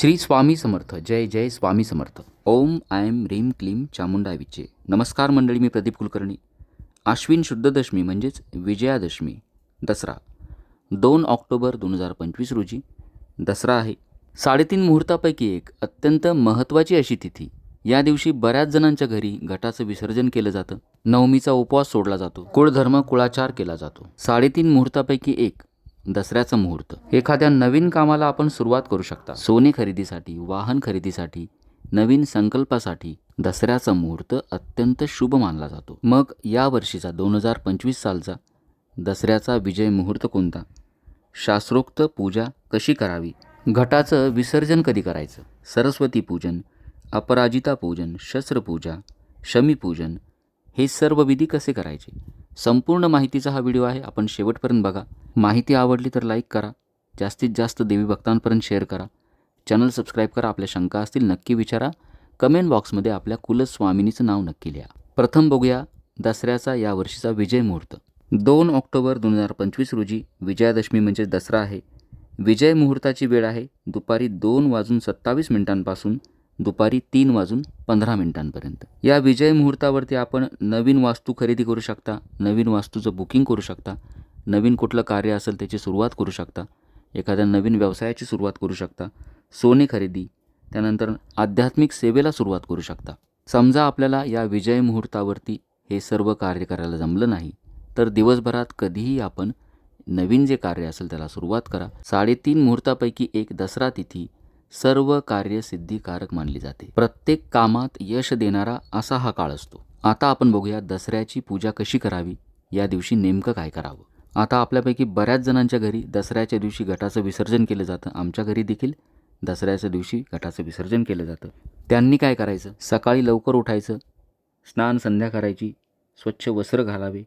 श्री स्वामी समर्थ जय जय स्वामी समर्थ. ओम आय एम रीम क्लीम चामुंडा विचे नमस्कार मंडळी मी प्रदीप कुलकर्णी. आश्विन शुद्ध दशमी म्हणजेच विजयादशमी दसरा. दोन ऑक्टोबर दोन हजार पंचवीस रोजी दसरा आहे. साडेतीन मुहूर्तापैकी एक अत्यंत महत्त्वाची अशी तिथी. या दिवशी बऱ्याच जणांच्या घरी घटाचं विसर्जन केलं जातं. नवमीचा उपवास सोडला जातो. कुळधर्म कुळाचार केला जातो. साडेतीन मुहूर्तापैकी एक दसऱ्याचं मुहूर्त. एखाद्या नवीन कामाला आपण सुरुवात करू शकता. सोने खरेदीसाठी वाहन खरेदीसाठी नवीन संकल्पासाठी दसऱ्याचा मुहूर्त अत्यंत शुभ मानला जातो. मग या वर्षीचा दोन हजार पंचवीस सालचा दसऱ्याचा विजय मुहूर्त कोणता? शास्त्रोक्त पूजा कशी करावी? घटाचं विसर्जन कधी करायचं? सरस्वती पूजन अपराजिता पूजन शस्त्रपूजा शमीपूजन हे सर्व विधी कसे करायचे? संपूर्ण माहितीचा हा व्हिडिओ आहे. आपण शेवटपर्यंत बघा. माहिती आवडली तर लाईक करा. जास्तीत जास्त देवी भक्तांपर्यंत शेअर करा. चॅनल सबस्क्राईब करा. आपल्या शंका असतील नक्की विचारा. कमेंट बॉक्समध्ये आपल्या कुलस्वामिनीचं नाव नक्की लिहा. प्रथम बघूया दसऱ्याचा या वर्षीचा विजय मुहूर्त. दोन ऑक्टोबर दोन हजार पंचवीस रोजी विजयादशमी म्हणजे दसरा आहे. विजय मुहूर्ताची वेळ आहे. दुपारी दोन वाजून सत्तावीस मिनिटांपासून दुपारी तीन वाजून पंधरा मिनिटांपर्यंत. या विजय मुहूर्तावरती आपण नवीन वास्तू खरेदी करू शकता नवीन वास्तूचं बुकिंग करू शकता नवीन कुठलं कार्य असेल त्याची सुरुवात करू शकता एखाद्या नवीन व्यवसायाची सुरुवात करू शकता सोने खरेदी त्यानंतर आध्यात्मिक सेवेला सुरुवात करू शकता. समजा आपल्याला या विजय मुहूर्तावरती हे सर्व कार्य करायला जमलं नाही तर दिवसभरात कधीही आपण नवीन जे कार्य असेल त्याला सुरुवात करा. साडेतीन मुहूर्तापैकी एक दसरा तिथी सर्व कार्य सिद्धीकारक मानली जाते. प्रत्येक कामात यश देणारा असा हा काळ असतो. आता आपण बघूया दसऱ्याची पूजा कशी करावी या दिवशी नेमकं काय करावं? आता आपल्यापैकी बऱ्याच जणांच्या घरी दसऱ्याच्या दिवशी घटाचं विसर्जन केलं जातं. आमच्या घरी देखील दसऱ्याच्या दिवशी गटाचं विसर्जन केलं जातं. त्यांनी काय करायचं? सकाळी लवकर उठायचं स्नान संध्या करायची स्वच्छ वस्त्र घालावे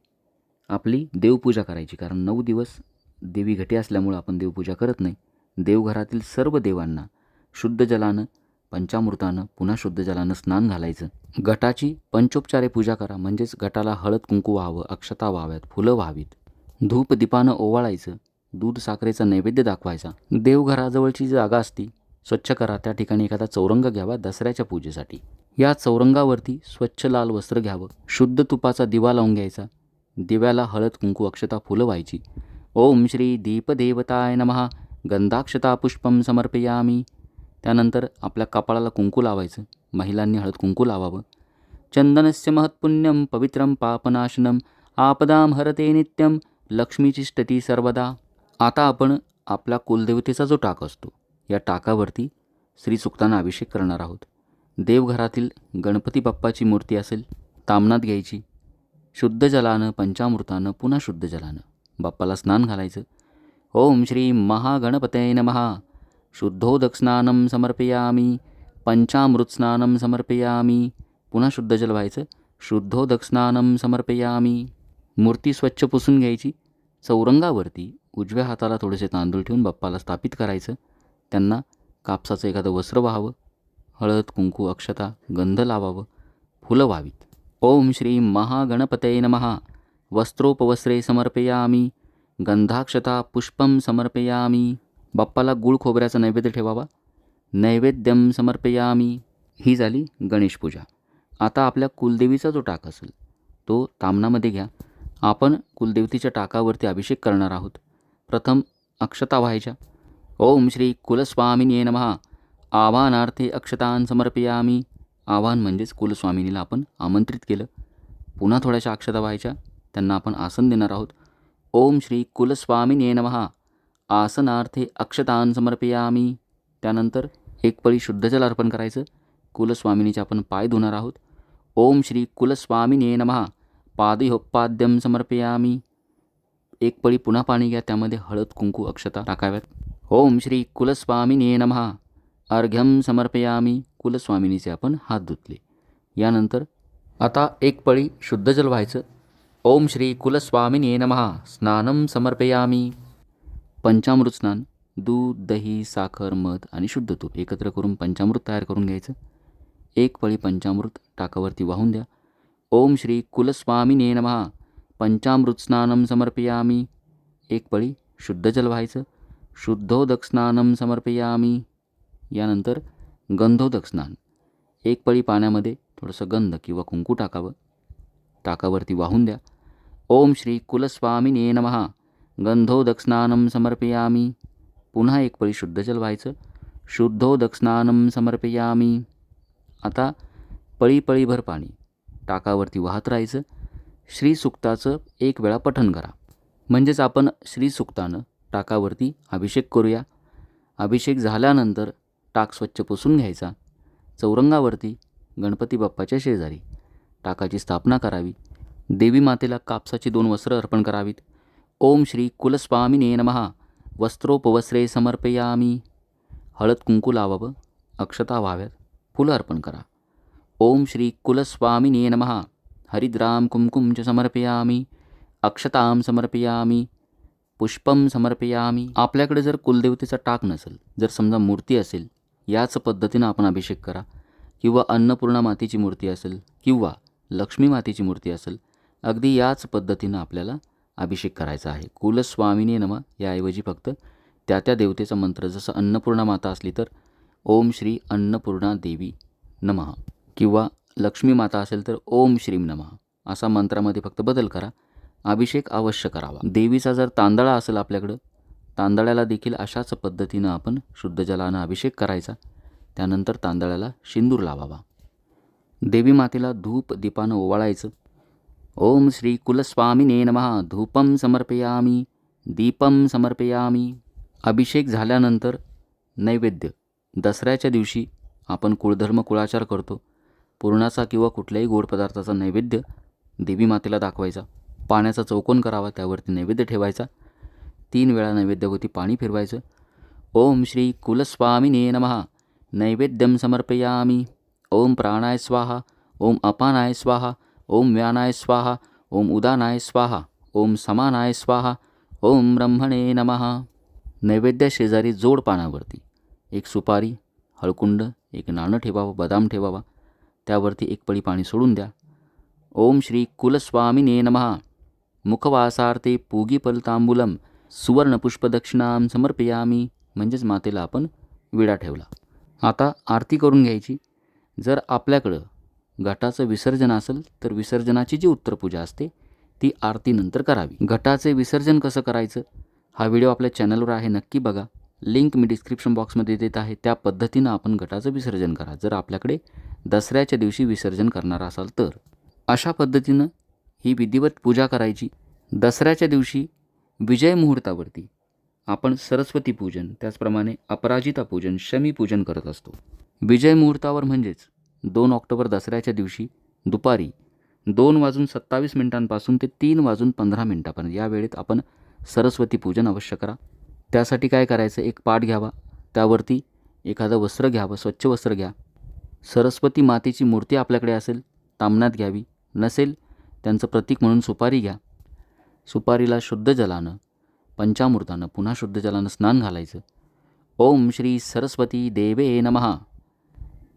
आपली देवपूजा करायची. कारण नऊ दिवस देवी घटी असल्यामुळं आपण देवपूजा करत नाही. देवघरातील सर्व देवांना शुद्ध जलानं पंचामृतानं पुन्हा शुद्ध जलानं स्नान घालायचं. घटाची पंचोपचारे पूजा करा म्हणजेच घटाला हळद कुंकू व्हावं अक्षता व्हाव्यात फुलं व्हावीत. धूप दीपानं ओवाळायचं दूध साखरेचा नैवेद्य दाखवायचा. देवघराजवळची जी जागा असती स्वच्छ करा त्या ठिकाणी एखादा चौरंग घ्यावा दसऱ्याच्या पूजेसाठी. या चौरंगावरती स्वच्छ लाल वस्त्र घ्यावं शुद्ध तुपाचा दिवा लावून घ्यायचा दिव्याला हळद कुंकू अक्षता फुलं व्हायची. ओम श्री दीपदेवताय नमः गंधाक्षता पुष्पम समर्पयामी. त्यानंतर आपल्या कपाळाला कुंकू लावायचं महिलांनी हळद कुंकू लावावं. चंदनस्य महत्पुण्यम पवित्रम पापनाशनम आपदाम हरते नित्यम लक्ष्मीची स्टती सर्वदा. आता आपण आपल्या कुलदेवतेचा जो टाक असतो या टाकावरती श्री श्रीसुक्तांना अभिषेक करणार आहोत. देवघरातील गणपती बाप्पाची मूर्ती असेल तामनात घ्यायची. शुद्ध जलानं पंचामृतानं पुन्हा शुद्ध जलानं बाप्पाला स्नान घालायचं. ओम श्री महागणपते महा शुद्धोदक स्नानं समर्पयामी पंचामृतस्नानं समर्पयामी पुन्हा शुद्ध जल व्हायचं शुद्धोदक स्नानं समर्पयामी. मूर्ती स्वच्छ पुसून घ्यायची चौरंगावरती उजव्या हाताला थोडेसे तांदूळ ठेवून बाप्पाला स्थापित करायचं त्यांना कापसाचं एखादं वस्त्र व्हावं हळद कुंकू अक्षता गंध लावावं फुलं व्हावीत. ओम श्री महागणपतये नमहा वस्त्रोपवस्त्रे समर्पयामी गंधाक्षता पुष्पम समर्पयामी. बाप्पाला गुळ खोबऱ्याचा नैवेद्य ठेवावा. नैवेद्यम समर्पयामी. ही झाली गणेश पूजा. आता आपल्या कुलदेवीचा जो टाक असेल तो तामणामध्ये घ्या. आपण कुलदेवतीच्या टाकावरती अभिषेक करणार आहोत. प्रथम अक्षता व्हायच्या. ओम श्री कुलस्वामिनी नमहा आव्हानार्थे अक्षतान समर्पयामी. आव्हान म्हणजेच कुलस्वामिनीला आपण आमंत्रित केलं. पुन्हा थोड्याशा अक्षता व्हायच्या. त्यांना आपण आसन देणार आहोत. ओम श्री कुलस्वामिनी नमहा आसनार्थे अक्षतान समर्पयामी. त्यानंतर एक पळी शुद्धजल अर्पण करायचं. कुलस्वामिनीचे आपण पाय धुणार आहोत. ओम श्री कुलस्वामिने नमः. पादयोपाद्यम समर्पयामी. एक पळी पुन्हा पाणी घ्या. त्यामध्ये हळद कुंकू अक्षता टाकाव्यात. ओम श्री कुलस्वामिने नमः. अर्घ्यम समर्पयामी. कुलस्वामिनीचे आपण हात धुतले. यानंतर आता एक पळी शुद्धजल व्हायचं. ओम श्री कुलस्वामिने नमः. स्नानम समर्पयामी. पंचामृत स्नान दूध दही साखर मध आणि शुद्ध तूप एकत्र करून पंचामृत तयार करून घ्यायचं. एक पळी पंचामृत टाकावरती वाहून द्या. ओम श्री कुलस्वामिने नमः. पंचामृत स्नानम समर्पयामी. एक पळी शुद्ध जल व्हायचं. शुद्धोदक स्नानं समर्पयामी. यानंतर गंधोदक स्नान एक पळी पाण्यामध्ये थोडंसं गंध किंवा कुंकू टाकावं. टाकावरती वाहून द्या. ओम श्री कुलस्वामिने नमहा गंधोदक स्नानं समर्पयामी। पुन्हा एक पळी शुद्ध जल व्हायचं शुद्धोदक स्नानं समर्पयामी। आता पळी पळीभर पाणी टाकावरती वाहत राहायचं। श्रीसुक्ताचं एक वेळा पठण करा। म्हणजेच आपण श्रीसुक्तानं टाकावरती अभिषेक करूया। अभिषेक झाल्यानंतर टाक स्वच्छ पुसून घ्यायचा। चौरंगावरती गणपती बाप्पाच्या शेजारी टाकाची स्थापना करावी। देवी मातेला कापसाची दोन वस्त्र अर्पण करावीत। ओम श्री कुलस्वामिने नमहा वस्त्रोपवस्त्रे समर्पयामी. हळद कुंकू लावावं अक्षता व्हाव्यात फुलं अर्पण करा. ओम श्री कुलस्वामिने नमहा हरिद्राम कुमकुम च समर्पयामी. अक्षतां समर्पयामी. पुष्पम समर्पयामी. आपल्याकडे जर कुलदेवतेचा टाक नसेल जर समजा मूर्ती असेल याच पद्धतीनं आपण अभिषेक करा. किंवा अन्नपूर्णा मातीची मूर्ती असेल किंवा लक्ष्मी मातेची मूर्ती असेल अगदी याच पद्धतीनं आपल्याला अभिषेक करायचा आहे. कुलस्वामिनी नम. याऐवजी फक्त त्या त्या देवतेचा मंत्र. जसं अन्नपूर्णा माता असली तर ओम श्री अन्नपूर्णा देवी नमः. किंवा लक्ष्मी माता असेल तर ओम श्रीम नमः. असा मंत्रामध्ये फक्त बदल करा. अभिषेक अवश्य करावा. देवीचा जर तांदळा असेल आपल्याकडं तांदळाला देखील अशाच पद्धतीनं आपण शुद्ध जलानं अभिषेक करायचा. त्यानंतर तांदळाला शिंदूर लावावा. देवी मातेला धूप दीपानं ओवाळायचं. ओम श्री कुलस्वामिने नमः. धूपम समर्पयामी दीपम समर्पयामी. अभिषेक झाल्यानंतर नैवेद्य. दसऱ्याच्या दिवशी आपण कुळधर्म कुळाचार करतो. पुरणाचा किंवा कुठल्याही गोड पदार्थाचा नैवेद्य देवी मातेला दाखवायचा. पाण्याचा चौकोन करावा त्यावरती नैवेद्य ठेवायचा. तीन वेळा नैवेद्यावरती पाणी फिरवायचं. ओम श्री कुलस्वामिने नमः. नैवेद्यम समर्पयामी. ओम प्राणाय स्वाहा. ओम अपानाय स्वाहा. ओम व्यानाय स्वाहा ओम उदानाय स्वाहा ओम समानाय स्वाहा ओम ब्रह्मणे नमः। नैवेद्य शेजारी जोड पानावरती एक सुपारी हळकुंड एक नाणं ठेवावं बदाम ठेवावा त्यावरती एक पळी पाणी सोडून द्या. ओम श्री कुलस्वामिने नमः। मुखवासार्थे पूगीपलतांबूलम सुवर्णपुष्पदक्षिणाम समर्पयामी म्हणजेच मातेला आपण विडा ठेवला. आता आरती करून घ्यायची. जर आपल्याकडं घटाचं विसर्जन असेल तर विसर्जनाची जी उत्तरपूजा असते ती आरतीनंतर करावी. घटाचे विसर्जन कसं करायचं? हा व्हिडिओ आपल्या चॅनलवर आहे नक्की बघा. लिंक मी डिस्क्रिप्शन बॉक्समध्ये देत आहे. त्या पद्धतीनं आपण घटाचं विसर्जन करा. जर आपल्याकडे दसऱ्याच्या दिवशी विसर्जन करणार असाल तर. अशा पद्धतीनं ही विधिवत पूजा करायची. दसऱ्याच्या दिवशी विजय मुहूर्तावरती आपण सरस्वती पूजन त्याचप्रमाणे अपराजिता पूजन शमी पूजन करत असतो. विजय मुहूर्तावर म्हणजेच दोन ऑक्टोबर दसऱ्याच्या दिवशी दुपारी दोन वाजून सत्तावीस मिनिटांपासून ते तीन वाजून पंधरा मिनिटापर्यंत या वेळेत आपण सरस्वती पूजन अवश्य करा. त्यासाठी काय करायचं? एक पाठ घ्यावा. त्यावरती एखादं वस्त्र घ्यावं. स्वच्छ वस्त्र घ्या. सरस्वती मातेची मूर्ती आपल्याकडे असेल तामणात घ्यावी. नसेल त्यांचं प्रतीक म्हणून सुपारी घ्या. सुपारीला शुद्ध जलानं पंचामृतानं पुन्हा शुद्ध जलानं स्नान घालायचं. ओम श्री सरस्वती देवे नमहा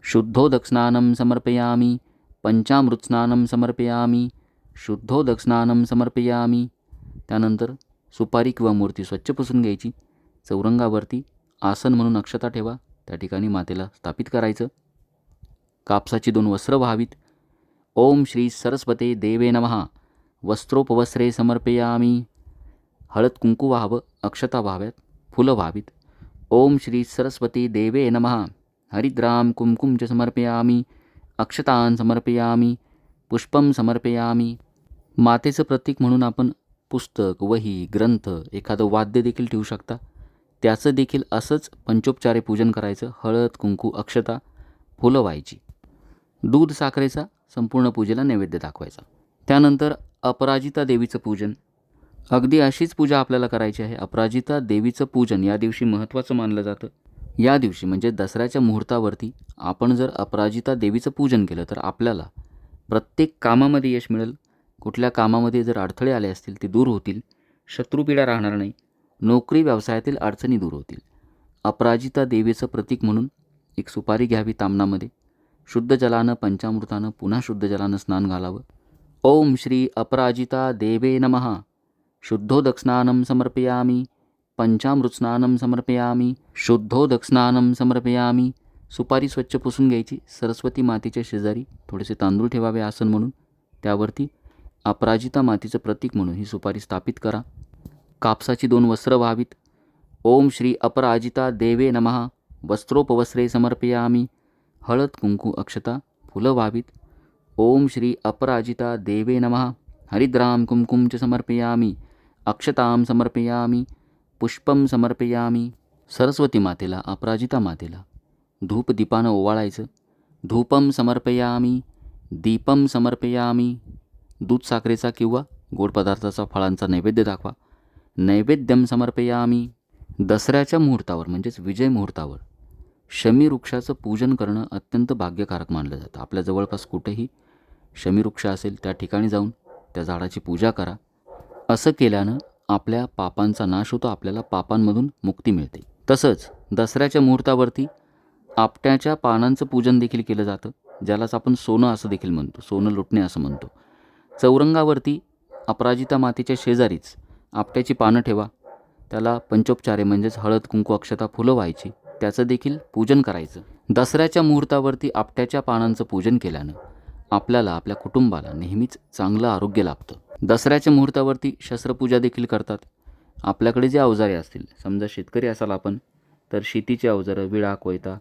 शुद्धोदक स्नानं पंचामृतस्नानं पंचामृत स्नानं समर्पयामी स्नानं समर्पयामी. त्यानंतर सुपारी किंवा मूर्ती स्वच्छ पुसून घ्यायची. चौरंगावरती आसन म्हणून अक्षता ठेवा. त्या ठिकाणी मातेला स्थापित करायचं. कापसाची दोन वस्त्र व्हावीत. ओम श्री सरस्वते देवे नमः. वस्त्रोपवस्त्रे समर्पयामी. हळद कुंकू व्हावं अक्षता व्हाव्यात फुलं व्हावीत. ओम श्री सरस्वती देवे नमः. हरिद्रां कुंकुम च समर्पयामी अक्षतान समर्पयामी पुष्पम समर्पयामी। मातेचं प्रतीक म्हणून आपण पुस्तक वही ग्रंथ एखादं वाद्य देखील ठेवू शकता. त्याचं देखील असंच पंचोपचारे पूजन करायचं हळद कुंकू अक्षता फुलं व्हायची. दूध साखरेचा संपूर्ण पूजेला नैवेद्य दाखवायचा. त्यानंतर अपराजिता देवीचं पूजन. अगदी अशीच पूजा आपल्याला करायची आहे. अपराजिता देवीचं पूजन या दिवशी महत्त्वाचं मानलं जातं. या दिवशी म्हणजे दसऱ्याच्या मुहूर्तावरती आपण जर अपराजिता देवीचं पूजन केलं तर आपल्याला प्रत्येक कामामध्ये यश मिळेल. कुठल्या कामामध्ये जर अडथळे आले असतील ते दूर होतील. शत्रुपीडा राहणार नाही. नोकरी व्यवसायातील अडचणी दूर होतील. अपराजिता देवीचं प्रतीक म्हणून एक सुपारी घ्यावी तामणामध्ये शुद्ध जलानं पंचामृतानं पुन्हा शुद्ध जलानं स्नान घालावं. ओम श्री अपराजिता देवे नमः. शुद्धोदक स्नानं समर्पयामी. पंचामृतस्नानं समर्पयामी शुद्धोदकस्नानं समर्पयामी सुपारी स्वच्छ पुसून घ्यायची सरस्वती मातेच्या शेजारी थोडेसे तांदूळ ठेवावे आसन म्हणून. त्यावरती अपराजिता मातीचं प्रतीक म्हणून ही सुपारी स्थापित करा. कापसाची दोन वस्त्र व्हावीत. ओम श्री अपराजिता देवे नमः. वस्त्रोपवस्त्रे समर्पयामी. हळद कुंकू अक्षता फुलं व्हावीत. ओम श्री अपराजिता देवे नमः. हरिद्राम कुंकुम च समर्पयामी. अक्षतां समर्पयामी. पुष्पम समर्पयामी. सरस्वती मातेला अपराजिता मातेला. धूप दीपानं ओवाळायचं. धूपम समर्पयामी. दीपम समर्पयामी. दूध साखरेचा किंवा गोड पदार्थाचा फळांचा नैवेद्य दाखवा. नैवेद्यम समर्पयामी. दसऱ्याच्या मुहूर्तावर म्हणजेच विजय मुहूर्तावर शमी वृक्षाचं पूजन करणं अत्यंत भाग्यकारक मानलं जातं. आपल्या जवळपास कुठेही शमी वृक्ष असेल त्या ठिकाणी जाऊन त्या झाडाची पूजा करा. असं केल्यानं आपल्या पापांचा नाश होतो आपल्याला पापांमधून मुक्ती मिळते. तसंच दसऱ्याच्या मुहूर्तावरती आपट्याच्या पानांचं पूजन देखील केलं जातं ज्यालाच आपण सोनं असं देखील म्हणतो सोनं लुटणे असं म्हणतो. चौरंगावरती अपराजिता मातेच्या शेजारीच आपट्याची पानं ठेवा त्याला पंचोपचारे म्हणजेच हळद कुंकू अक्षता फुलं व्हायची त्याचं देखील पूजन करायचं. दसऱ्याच्या मुहूर्तावरती आपट्याच्या पानांचं पूजन केल्यानं आपल्याला आपल्या कुटुंबाला नेहमीच चांगलं आरोग्य लाभतं. दसऱ्याच्या मुहूर्तावरती शस्त्रपूजा देखील करतात. आपल्याकडे जे अवजारे असतील समजा शेतकरी असाल आपण तर शेतीची अवजारं विळा कोयता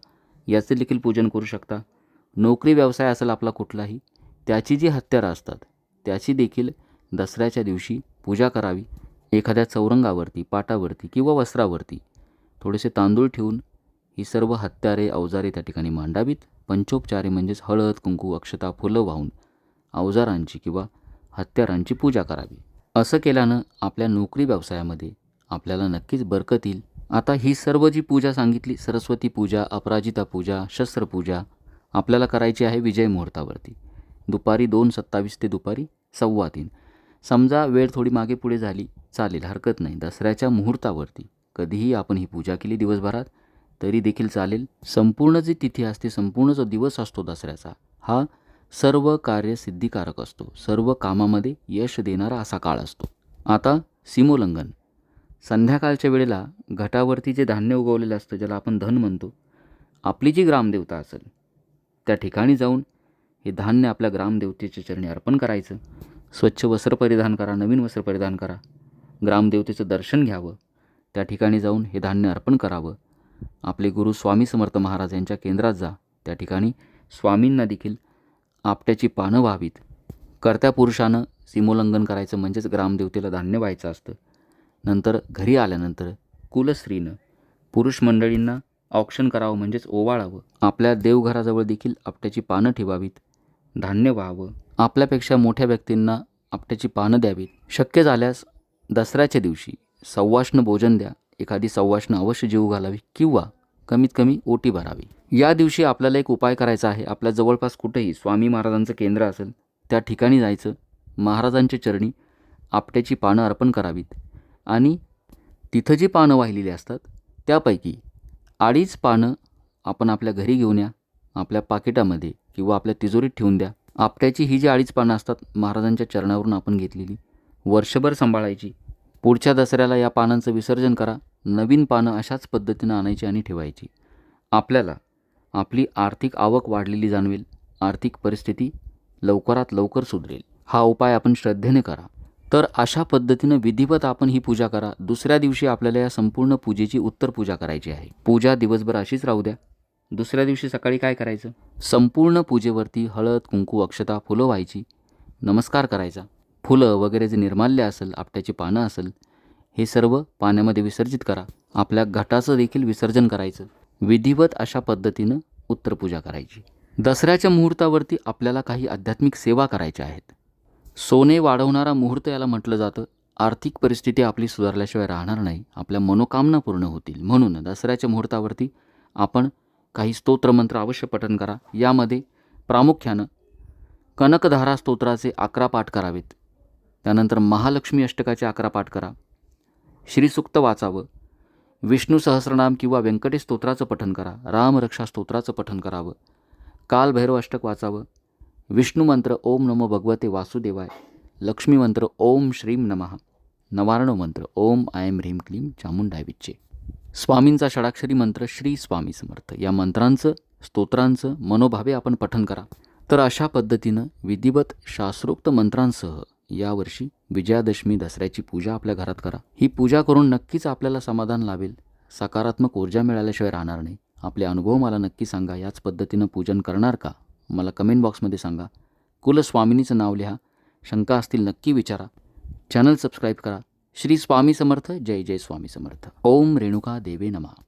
याचे देखील पूजन करू शकता. नोकरी व्यवसाय असेल आपला कुठलाही त्याची जी हत्यारं असतात त्याची देखील दसऱ्याच्या दिवशी पूजा करावी. एखाद्या चौरंगावरती पाटावरती किंवा वस्त्रावरती थोडेसे तांदूळ ठेवून ही सर्व हत्यारे अवजारे त्या ठिकाणी मांडावीत. पंचोपचारे म्हणजेच हळद कुंकू अक्षता फुलं वाहून अवजारांची किंवा हत्यारांची पूजा करावी. असं केल्यानं आपल्या नोकरी व्यवसायामध्ये आपल्याला नक्कीच बरकत येईल. आता ही सर्व जी पूजा सांगितली सरस्वती पूजा अपराजिता पूजा शस्त्रपूजा आपल्याला करायची आहे विजय मुहूर्तावरती. दुपारी दोन सत्तावीस ते दुपारी सव्वा तीन. समजा वेळ थोडी मागे पुढे झाली चालेल हरकत नाही. दसऱ्याच्या मुहूर्तावरती कधीही आपण ही पूजा केली दिवसभरात तरी देखील चालेल. संपूर्ण जी तिथी असते संपूर्ण जो दिवस असतो दसऱ्याचा हा सर्व कार्य सिद्धिकारक असतो. सर्व कामामध्ये यश देणारा असा काळ असतो. आता सीमोल्लंघन. संध्याकाळच्या वेळेला घटावरती जे धान्य उगवलेलं असतं ज्याला आपण धन म्हणतो आपली जी ग्रामदेवता असेल त्या ठिकाणी जाऊन हे धान्य आपल्या ग्रामदेवतेच्या चरणी अर्पण करायचं. स्वच्छ वस्त्र परिधान करा नवीन वस्त्र परिधान करा. ग्रामदेवतेचं दर्शन घ्यावं. त्या ठिकाणी जाऊन हे धान्य अर्पण करावं. आपले गुरु स्वामी समर्थ महाराज यांच्या केंद्रात जा. त्या ठिकाणी स्वामींना देखील आपट्याची पानं व्हावीत. कर्त्या पुरुषानं सीमोल्लंघन करायचं म्हणजेच ग्रामदेवतेला धान्य व्हायचं असतं. नंतर घरी आल्यानंतर कुलस्त्रीनं पुरुष मंडळींना औक्षण करावं म्हणजेच ओवाळावं. आपल्या देवघराजवळ देखील आपट्याची पानं ठेवावीत. धान्य व्हावं. आपल्यापेक्षा मोठ्या व्यक्तींना आपट्याची पानं द्यावीत. शक्य झाल्यास दसऱ्याच्या दिवशी सव्वाष्ण भोजन द्या. एखादी सव्वाष्ण अवश्य जीव घालावी किंवा कमीत कमी ओटी भरावी. या दिवशी आपल्याला एक उपाय करायचा आहे. आपल्या जवळपास कुठेही स्वामी महाराजांचं केंद्र असेल त्या ठिकाणी जायचं. महाराजांच्या चरणी आपट्याची पानं अर्पण करावीत. आणि तिथं जी पानं वाहिलेली असतात त्यापैकी अडीच पानं आपण आपल्या घरी घेऊन या आपल्या पाकिटामध्ये किंवा आपल्या तिजोरीत ठेवून द्या. आपट्याची ही जी अडीच पानं असतात महाराजांच्या चरणावरून आपण घेतलेली वर्षभर सांभाळायची. पुढच्या दसऱ्याला या पानांचं विसर्जन करा. नवीन पानं अशाच पद्धतीनं आणायची आणि ठेवायची. आपल्याला आपली आर्थिक आवक वाढलेली जाणवेल. आर्थिक परिस्थिती लवकरात लवकर सुधरेल. हा उपाय आपण श्रद्धेने करा. तर अशा पद्धतीनं विधिवत आपण ही पूजा करा. दुसऱ्या दिवशी आपल्याला या संपूर्ण पूजेची उत्तर पूजा करायची आहे. पूजा दिवसभर अशीच राहू द्या. दुसऱ्या दिवशी सकाळी काय करायचं? संपूर्ण पूजेवरती हळद कुंकू अक्षता फुलं व्हायची. नमस्कार करायचा. फुलं वगैरे जे निर्माल्य असेल आपट्याची पानं असेल हे सर्व पाण्यामध्ये विसर्जित करा. आपल्या घटाचं देखील विसर्जन करायचं. विधिवत अशा पद्धतीनं उत्तरपूजा करायची. दसऱ्याच्या मुहूर्तावरती आपल्याला काही आध्यात्मिक सेवा करायच्या आहेत. सोने वाढवणारा मुहूर्त याला म्हटलं जातं. आर्थिक परिस्थिती आपली सुधारल्याशिवाय राहणार नाही. आपल्या मनोकामना पूर्ण होतील. म्हणून दसऱ्याच्या मुहूर्तावरती आपण काही स्तोत्रमंत्र अवश्य पठन करा. यामध्ये प्रामुख्यानं कनकधारा स्तोत्राचे अकरा पाठ करावेत. त्यानंतर महालक्ष्मी अष्टकाचे अकरा पाठ करा. श्रीसुक्त वाचावं. विष्णू सहस्रनाम किंवा व्यंकटेश स्तोत्राचं पठन करा. रामरक्षा स्तोत्राचं पठन करावं. कालभैरव अष्टक वाचावं. विष्णू मंत्र ओम नमो भगवते वासुदेवाय. लक्ष्मी मंत्र ओम श्रीम नमः. नवारण मंत्र ओम आयम ह्रीम क्लीम चामुंडाय विच्चे. स्वामींचा षडाक्षरी मंत्र श्री स्वामी समर्थ. या मंत्रांचं स्तोत्रांचं मनोभावे आपण पठन करा. तर अशा पद्धतीनं विधिवत शास्त्रोक्त मंत्रांसह यावर्षी विजयादशमी दसऱ्याची पूजा आपल्या घरात करा. ही पूजा करून नक्कीच आपल्याला समाधान लाभेल. सकारात्मक ऊर्जा मिळाल्याशिवाय राहणार नाही. आपले अनुभव मला नक्की सांगा. याच पद्धतीनं पूजन करणार का? मला कमेंट बॉक्समध्ये सांगा. कुलस्वामिनीचं नाव लिहा. शंका असतील नक्की विचारा. चॅनल सबस्क्राईब करा. श्री स्वामी समर्थ. जय जय स्वामी समर्थ. ओम रेणुका देवे नमा.